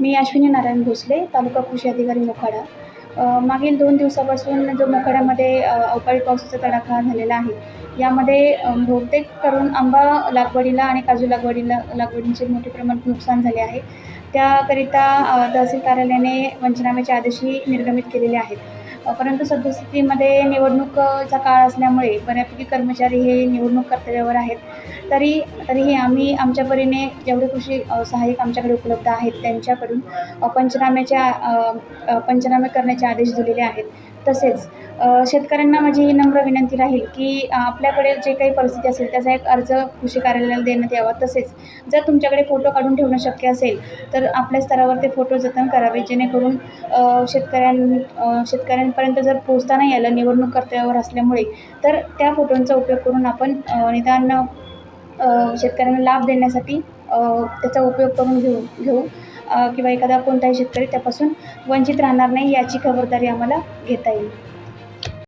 मी अश्विनी नारायण भोसले तालुका कृषी अधिकारी मोखाडा. मागील दोन दिवसापासून जो मोखाड्यामध्ये अवकाळी पावसाचा तडाखा झालेला आहे यामध्ये बहुतेक करून आंबा लागवडीला आणि काजू लागवडीला लागवडींचे मोठे प्रमाणात नुकसान झाले आहे. त्याकरिता तहसील कार्यालयाने पंचनाम्याचे आदेशही निर्गमित केलेले आहेत. परंतु सद्यस्थितीमध्ये निवडणुकीचा काळ असल्यामुळे बऱ्यापैकी कर्मचारी हे निवडणूक कर्तव्यावर आहेत. तरी तरीही आम्ही आमच्या परीने जेवढे कृषी सहाय्यक आमच्याकडे उपलब्ध आहेत त्यांच्याकडून पंचनाम्याच्या पंचनामे करण्याचे आदेश दिलेले आहेत. तसेच शेतकऱ्यांना माझी ही नम्र विनंती राहील की आपल्याकडे जे काही परिस्थिती असेल त्याचा एक अर्ज कृषी कार्यालयाला देण्यात यावा. तसेच जर तुमच्याकडे फोटो काढून ठेवणं शक्य असेल तर आपल्या स्तरावर ते फोटो जतन करावे जेणेकरून शेतकऱ्यां शेतकऱ्यांपर्यंत जर पोहोचता नाही आलं निवडणूक कर्तव्यावर असल्यामुळे तर त्या फोटोंचा उपयोग करून आपण निदान शेतकऱ्यांना लाभ देण्यासाठी त्याचा उपयोग करून घेऊ घेऊ. किंवा एखादा कोणताही शेतकरी त्यापासून वंचित राहणार नाही याची खबरदारी आम्हाला घेता येईल.